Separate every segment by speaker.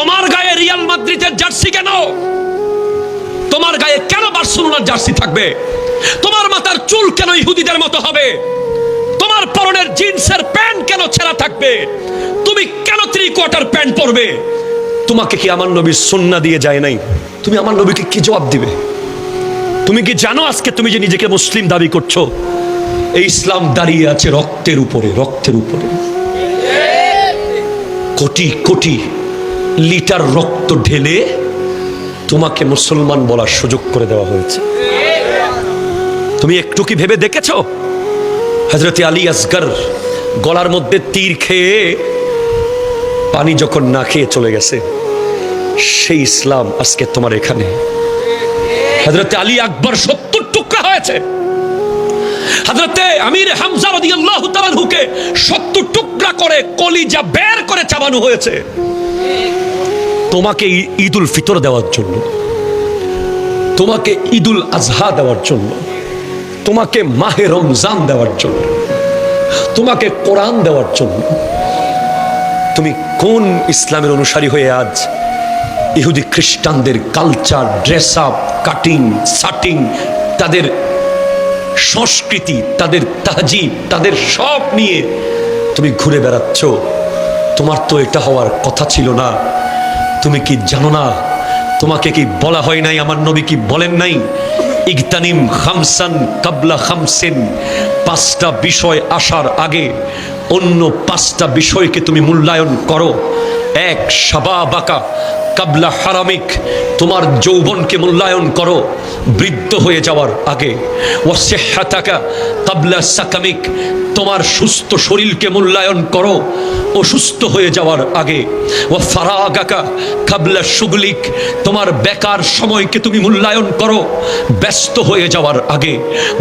Speaker 1: তোমার গায়ে রিয়াল মাদ্রিদের জার্সি কেন? তোমার গায়ে কেন বার্সেলোনার জার্সি থাকবে? তোমার মাথার চুল কেন ইহুদিদের মতো হবে? তোমার পরনের জিন্সের প্যান্ট কেন ছেঁড়া থাকবে? তুমি কেন থ্রি কোয়ার্টার প্যান্ট পরবে? তোমাকে কি আমার নবীর সন্না দিয়ে যায় নাই? তুমি আমার নবীকে কি জবাব দিবে? তুমি কি জানো আজকে তুমি যে নিজেকে মুসলিম দাবি করছ? এই ইসলাম দাঁড়িয়ে আছে রক্তের উপরে রক্তের উপরে। কোটি কোটি লিটার রক্ত ঢেলে তোমাকে মুসলমান বলার সুযোগ করে দেওয়া হয়েছে। তুমি একটু কি ভেবে দেখেছ? হজরতে আলী আসগর গলার মধ্যে তীর খেয়ে পানি যখন না খেয়ে চলে গেছে, সেই ইসলাম আজকে তোমার এখানে। হজরতে আলী আকবর সত্তর টুকরা হয়েছে। হজরতে আমির হামজা রাদিয়াল্লাহু তাআলাহুকে সত্তর টুকরা করে কলিজা বের করে চাবানো হয়েছে। তোমাকে ঈদুল ফিতর দেওয়ার জন্য, তোমাকে ঈদুল আজহা দেওয়ার জন্য, তোমাকে মাহে রমজান দেওয়ার জন্য, তোমাকে কোরআন দেওয়ার জন্য, তুমি কোন ইসলামের অনুসারী হয়ে আজ ইহুদি খ্রিস্টানদের কালচার ড্রেস আপ কাটিং সাটিং তাদের সংস্কৃতি, তাদের তাহজিব, তাদের সব নিয়ে তুমি ঘুরে বেড়াচ্ছ। তোমার তো এটা হওয়ার কথা ছিল না। তুমি কি জানো না? তোমাকে কি বলা হয় নাই? আমার নবী কি বলেন নাই? ইগতানিম খামসান কাবলা খামসেন। পাঁচটা বিষয় আসার আগে অন্য পাঁচটা বিষয়কে তুমি মূল্যায়ন করো। এক সাবা বাঁকা কাবলা হারামিক। তোমার যৌবনকে মূল্যায়ন করো, বৃদ্ধ হয়ে যাওয়ার আগে। ও সেহাতাকা কাবলা সাকামিক। তোমার সুস্থ শরীরকে মূল্যায়ন করো অসুস্থ হয়ে যাওয়ার আগে ও ফারাগাকা কাবলা সুগলিক তোমার বেকার সময়কে তুমি মূল্যায়ন করো। ব্যস্ত হয়ে যাওয়ার আগে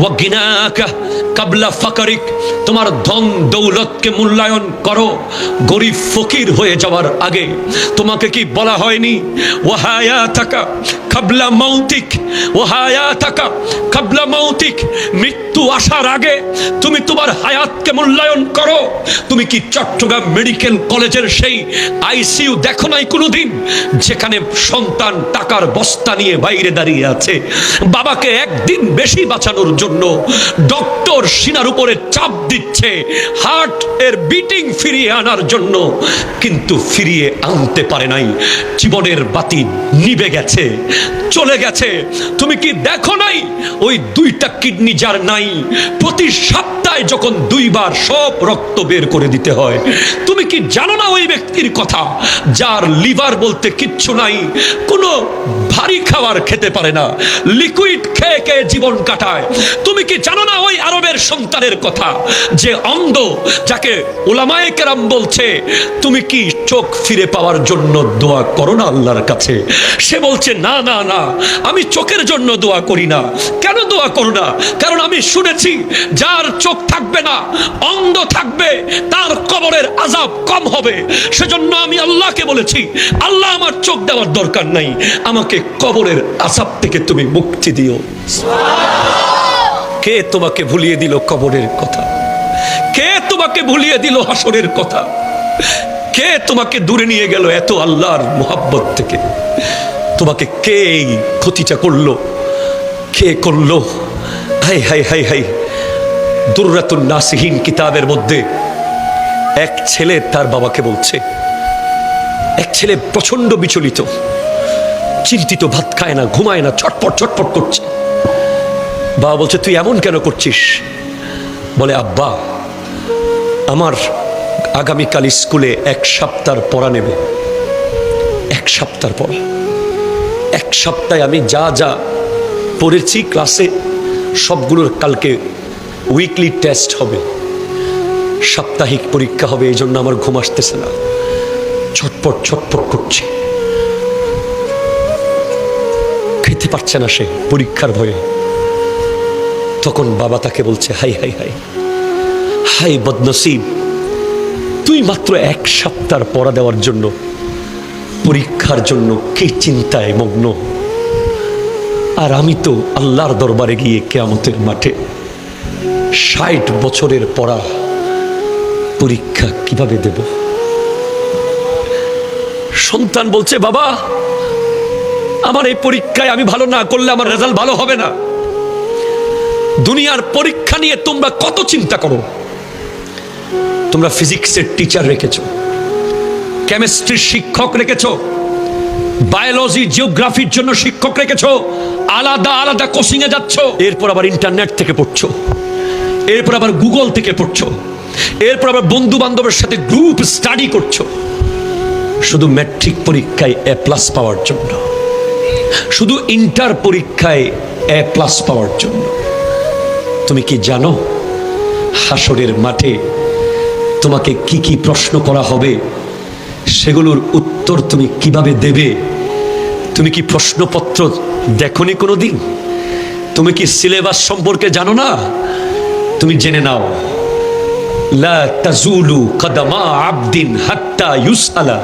Speaker 1: ও গিনাকা কাবলা ফাকারিক, তোমার ধন দৌলতকে মূল্যায়ন করো। গরিব ফকির হয়ে যাওয়ার আগে, তোমাকে কি বলা হয়নি? ওহায়া থাকা কাবলা মৌতিক ওহায়া থাকা কাবলা মৌতিক মৃত্যু আসার আগে তুমি তোমার হায়াতকে মূল্যায়ন করো। তুমি কি চট্টগ্রাম মেডিকেল কলেজের সেই আইসিইউ দেখো নাই কোনোদিন? যেখানে সন্তান টাকার বস্তা নিয়ে বাইরে দাঁড়িয়ে আছে। বাবাকে একদিন বেশি বাঁচানোর জন্য ডক্টর সিনার উপরে চাপ দিচ্ছে, হার্ট এর বিটিং ফিরিয়ে আনার জন্য। কিন্তু ফিরিয়ে আনতে পারে নাই। জীবনের বাতি নিবে গেছে, চলে গেছে। তুমি কি দেখো নাই? ওই দুইটা কিডনি যার নাই, প্রতি সপ্তাহে যখন দুইবার সব রক্ত বের করে দিতে হয় তুমি কি জানো না ওই ব্যক্তির কথা? যার লিভার বলতে কিচ্ছু নাই, কোনো ভারী খাবার খেতে পারে না। লিকুইড খেয়ে খেয়ে জীবন কাটায়। তুমি কি জানো না ওই আরবের সন্তানের কথা, যে অন্ধ যাকে ওলামায়ে কেরাম বলছে, তুমি কি চোখ ফিরে পাওয়ার জন্য দোয়া করো না আল্লাহর কাছে? সে বলছে, না না না, আমি চোখের জন্য দোয়া করি না। কেন দোয়া করো না? কারণ আমি শুনেছি, যার চোখ থাকবে না, অন্ধ থাকবে, তার কবরের আজাব কম হবে। সেজন্য আমি আল্লাহকে বলেছি, আল্লাহ আমার চোখ দেওয়ার দরকার নাই, আমাকে কবরের আজাব থেকে তুমি মুক্তি দিও। কে তোমাকে ভুলিয়ে দিল কবরের কথা? কে তোমাকে ভুলিয়ে দিল হাসরের কথা? কে তোমাকে দূরে নিয়ে গেল এত আল্লাহর মোহাব্বত থেকে? তোমাকে কে এই ক্ষতিটা করল? কে করল? হাই হাই হাই হাই। দুর্রাতুন নাসিহীন কিতাবের মধ্যে এক ছেলে তার বাবাকে বলছে, এক ছেলে প্রচণ্ড বিচলিত, চিন্তিত, ভাত খায় না, ঘুমায় না, ছটপট ছটপট করছে। বাবা বলছে, তুই এমন কেন করছিস? বলে, আব্বা, আমার আগামীকাল স্কুলে এক সপ্তাহ পড়া নেবে। এক সপ্তাহ পড়া। এক সপ্তাহে আমি যা যা পড়েছি ক্লাসে, সবগুলোর কালকে উইকলি টেস্ট হবে। সাপ্তাহিক পরীক্ষা হবে, এই জন্য আমার ঘুম আসতেছে না। ছটপট ছটপট করছে। খেতে পারছে না সে পরীক্ষার ভয়ে। তখন বাবা তাকে বলছে, হাই হাই হাই। হাই বদনসিব, তুই মাত্র এক সপ্তাহ পড়া দেওয়ার জন্য, পরীক্ষার জন্য কি চিন্তায় মগ্ন? আর আমি তো আল্লাহর দরবারে গিয়ে কেয়ামতের মাঠে ষাট বছরের পড়া পরীক্ষা কীভাবে দেব? সন্তান বলছে, বাবা, আমার এই পরীক্ষায় আমি ভালো না করলে আমার রেজাল্ট ভালো হবে না। দুনিয়ার পরীক্ষা নিয়ে তোমরা কত চিন্তা করো? তোমরা ফিজিক্সের টিচার রেখেছ কেমিস্ট্রির শিক্ষক রেখেছ বায়োলজি জিওগ্রাফির জন্য শিক্ষক রেখেছো, আলাদা আলাদা কোচিং এ যাচ্ছ, এরপর আবার ইন্টারনেট থেকে পড়ছো, এরপর আবার গুগল থেকে পড়ছো, এরপর আবার বন্ধু বান্ধবের সাথে গ্রুপ স্টাডি করছ। শুধু ম্যাট্রিক পরীক্ষায় এ প্লাস পাওয়ার জন্য, শুধু ইন্টার পরীক্ষায় এ প্লাস পাওয়ার জন্য। তুমি কি জানো? হাসরের মাঠে তোমাকে কি কি প্রশ্ন করা হবে? সেগুলোর উত্তর তুমি কীভাবে দেবে? তুমি কি প্রশ্নপত্র দেখনি কোনো দিন তুমি কি সিলেবাস সম্পর্কে জানো না? তুমি জেনে নাও। তাজুলু কদমা আবদিন হাত্তা ইউসআলা।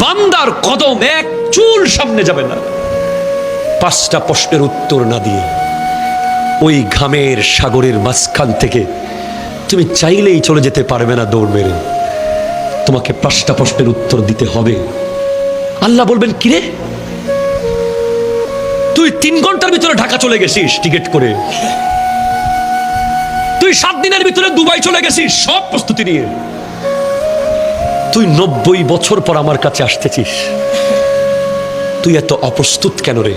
Speaker 1: বান্দার কদম এক চুল সামনে যাবে না। পাঁচটা প্রশ্নের উত্তর না দিয়ে ওই ঘামের সাগরের মাঝখান থেকে। তুমি চাইলেই চলে যেতে পারবে না দৌড় মেরে। তোমাকে পাঁচটা প্রশ্নের উত্তর দিতে হবে। আল্লাহ বলবেন কিরে তুই তিন ঘণ্টার ভিতরে ঢাকা চলে গেছিস টিকিট করে। তুই সাত দিনের ভিতরে দুবাই চলে গেছিস, সব প্রস্তুতি নিয়ে। তুই নব্বই বছর পর আমার কাছে আসতেছিস তুই এত অপ্রস্তুত কেন রে?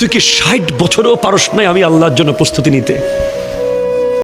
Speaker 1: তুই কি ষাট বছরও পারস নাই আমি আল্লাহর জন্য প্রস্তুতি নিতে?